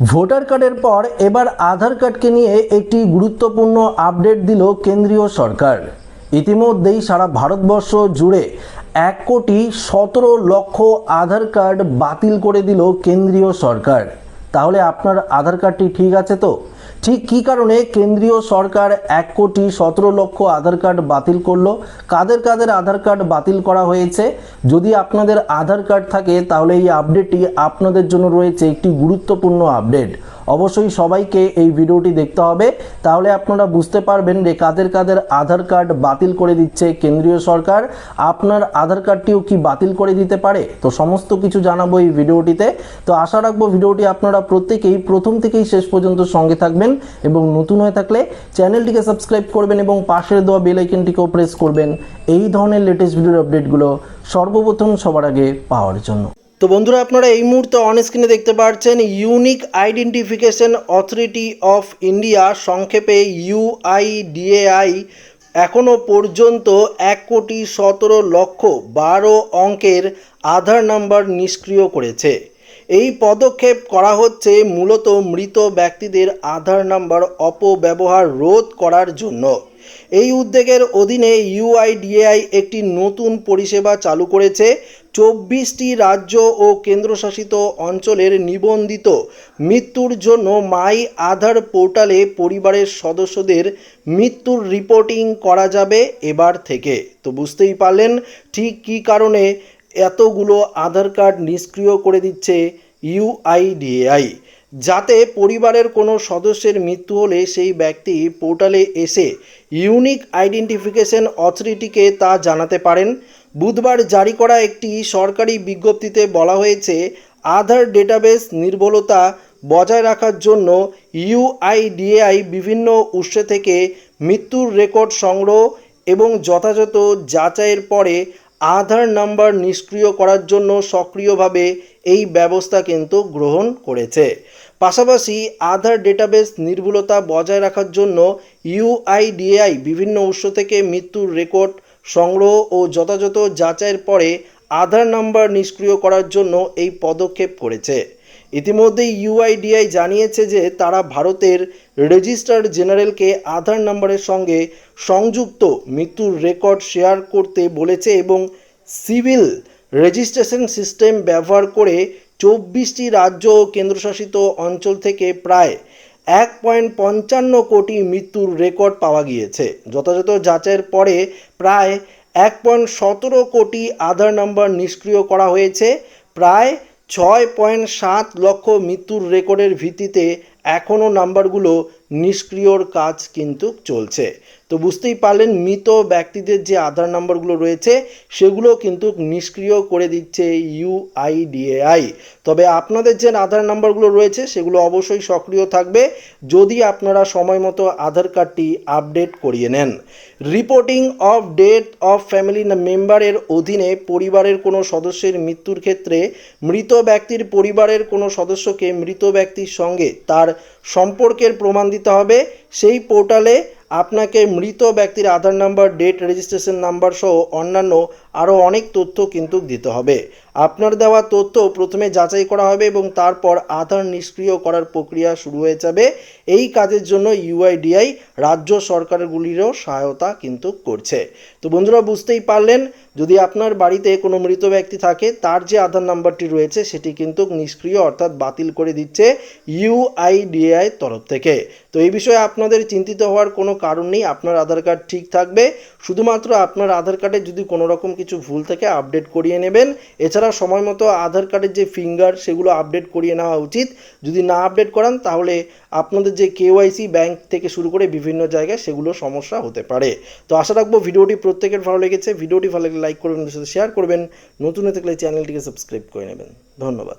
Voter কার্ডের পর এবার আধার কার্ডকে নিয়ে একটি গুরুত্বপূর্ণ আপডেট দিল কেন্দ্রীয় সরকার। ইতিমধ্যেই সারা ভারতবর্ষ জুড়ে এক কোটি সতেরো লক্ষ আধার কার্ড বাতিল করে দিল কেন্দ্রীয় সরকার। তাহলে আপনার আধার কার্ডটি ঠিক আছে তো? ঠিক কী কারণে কেন্দ্রীয় সরকার এক কোটি সতেরো লক্ষ আধার কার্ড বাতিল করল? কাদের কাদের আধার কার্ড বাতিল করা হয়েছে? যদি আপনাদের আধার কার্ড থাকে, তাহলে এই আপডেটটি আপনাদের জন্য রয়েছে একটি গুরুত্বপূর্ণ আপডেট অবশ্যই সবাইকে এই ভিডিওটি দেখতে হবে। তাহলে আপনারা বুঝতে পারবেন যে কাদের কাদের আধার কার্ড বাতিল করে দিচ্ছে কেন্দ্রীয় সরকার। আপনার আধার কার্ডটিও কি বাতিল করে দিতে পারে? তো সমস্ত কিছু জানাব এই ভিডিওটিতে। তো আশা রাখব ভিডিওটি আপনারা প্রত্যেকেই প্রথম থেকেই শেষ পর্যন্ত সঙ্গে থাকবেন এবং নতুন হয়ে থাকলে চ্যানেলটিকে সাবস্ক্রাইব করবেন এবং পাশের দেওয়া বেল আইকনটিকেও প্রেস করবেন। এই ধরনের লেটেস্ট ভিডিওর আপডেটগুলো সর্বপ্রথম সবার আগে পাওয়ার জন্য। তো বন্ধুরা আপনারা এই মুহূর্তে অন স্ক্রিনে দেখতে পাচ্ছেন unique identification authority of India সংক্ষেপে ইউআইডিএআই এখনও পর্যন্ত এক কোটি সতেরো লক্ষ বারো অঙ্কের আধার নাম্বার নিষ্ক্রিয় করেছে। এই পদক্ষেপ করা হচ্ছে মূলত মৃত ব্যক্তিদের আধার নাম্বার অপব্যবহার রোধ করার জন্য। এই উদ্যোগের অধীনে ইউআইডিএআই একটি নতুন পরিষেবা চালু করেছে। চব্বিশটি রাজ্য ও কেন্দ্রশাসিত অঞ্চলের নিবন্ধিত মৃত্যুর জন্য মাই আধার পোর্টালে পরিবারের সদস্যদের মৃত্যুর রিপোর্টিং করা যাবে এবার থেকে। তো বুঝতেই পারলেন ঠিক কী কারণে এতগুলো আধার কার্ড নিষ্ক্রিয় করে দিচ্ছে ইউআইডিএআই যাতে পরিবারের কোনো সদস্যের মৃত্যু হলে সেই ব্যক্তি পোর্টালে এসে ইউনিক আইডেন্টিফিকেশন অথরিটিকে তা জানাতে পারেন। বুধবার জারি করা একটি সরকারি বিজ্ঞপ্তিতে বলা হয়েছে, আধার ডেটাবেস নির্ভুলতা বজায় রাখার জন্য ইউআইডিএআই বিভিন্ন উৎস থেকে মৃত্যুর রেকর্ড সংগ্রহ এবং যথাযথ যাচাইয়ের পরে আধার নাম্বার নিষ্ক্রিয় করার জন্য সক্রিয়ভাবে এই ব্যবস্থা কিন্তু গ্রহণ করেছে। পাশাপাশি আধার ডেটাবেস নির্ভুলতা বজায় রাখার জন্য ইউআইডিআই বিভিন্ন উৎস থেকে মৃত্যুর রেকর্ড সংগ্রহ ও যথাযথ যাচাইয়ের পরে আধার নাম্বার নিষ্ক্রিয় করার জন্য এই পদক্ষেপ করেছে। ইতিমধ্যেই ইউআইডিআই জানিয়েছে যে তারা ভারতের রেজিস্ট্রার জেনারেলকে আধার নাম্বারের সঙ্গে সংযুক্ত মৃত্যুর রেকর্ড শেয়ার করতে বলেছে এবং সিভিল রেজিস্ট্রেশন সিস্টেম ব্যবহার করে চব্বিশটি রাজ্য ও কেন্দ্রশাসিত অঞ্চল থেকে প্রায় এক পয়েন্ট পঞ্চান্ন কোটি মৃত্যুর রেকর্ড পাওয়া গিয়েছে। যথাযথ যাচাইয়ের পরে প্রায় এক পয়েন্ট সতেরো কোটি আধার নাম্বার নিষ্ক্রিয় করা হয়েছে। প্রায় ছয় পয়েন্ট সাত লক্ষ মৃত্যুর রেকর্ডের ভিত্তিতে এখনও নাম্বারগুলো নিষ্ক্রিয়র কাজ কিন্তু চলছে। তো বুঝতেই পারলেন, মৃত ব্যক্তিদের যে আধার নম্বরগুলো রয়েছে, সেগুলো কিন্তু নিষ্ক্রিয় করে দিচ্ছে ইউআইডিএআই তবে আপনাদের যে আধার নম্বরগুলো রয়েছে, সেগুলো অবশ্যই সক্রিয় থাকবে যদি আপনারা সময় মতো আধার কার্ডটি আপডেট করিয়ে নেন। Reporting of death of family মেম্বারের অধীনে পরিবারের কোনো সদস্যের মৃত্যুর ক্ষেত্রে মৃত ব্যক্তির পরিবারের কোনো সদস্যকে মৃত ব্যক্তির সঙ্গে তার সম্পর্কের প্রমাণ হবে। সেই পোর্টালে আপনাকে মৃত ব্যক্তির Aadhaar number date registration number সহ অন্যান্য আরও অনেক তথ্য কিন্তু দিতে হবে। আপনার দেওয়া তথ্য প্রথমে যাচাই করা হবে এবং তারপর আধার নিষ্ক্রিয় করার প্রক্রিয়া শুরু হয়ে যাবে। এই কাজের জন্য ইউআইডিআই রাজ্য সরকারগুলিরও সহায়তা কিন্তু করছে। তো বন্ধুরা, বুঝতেই পারলেন, যদি আপনার বাড়িতে কোনো মৃত ব্যক্তি থাকে, তার যে আধার নাম্বারটি রয়েছে, সেটি কিন্তু নিষ্ক্রিয় অর্থাৎ বাতিল করে দিচ্ছে ইউআইডিআই তরফ থেকে। তো এই বিষয়ে আপনাদের চিন্তিত হওয়ার কোনো কারণ নেই, আপনার আধার কার্ড ঠিক থাকবে। শুধুমাত্র আপনার আধার কার্ডে যদি কোনো রকম কিছু ভুল থাকে আপডেট করিয়ে নেবেন। এছাড়া সময় মতো আধার কার্ডের যে ফিঙ্গার সেগুলো আপডেট করিয়ে নেওয়া উচিত। যদি না আপডেট করান, তাহলে আপনাদের যে কেওয়াইসি ব্যাংক থেকে শুরু করে বিভিন্ন জায়গায় সেগুলো সমস্যা হতে পারে। তো আশা রাখব ভিডিওটি প্রত্যেকের ভালো লেগেছে। ভিডিওটি ভালো লাগলে লাইক করবেন সাথে শেয়ার করবেন। নতুন হয়ে থাকলে চ্যানেলটিকে সাবস্ক্রাইব করে নেবেন। ধন্যবাদ।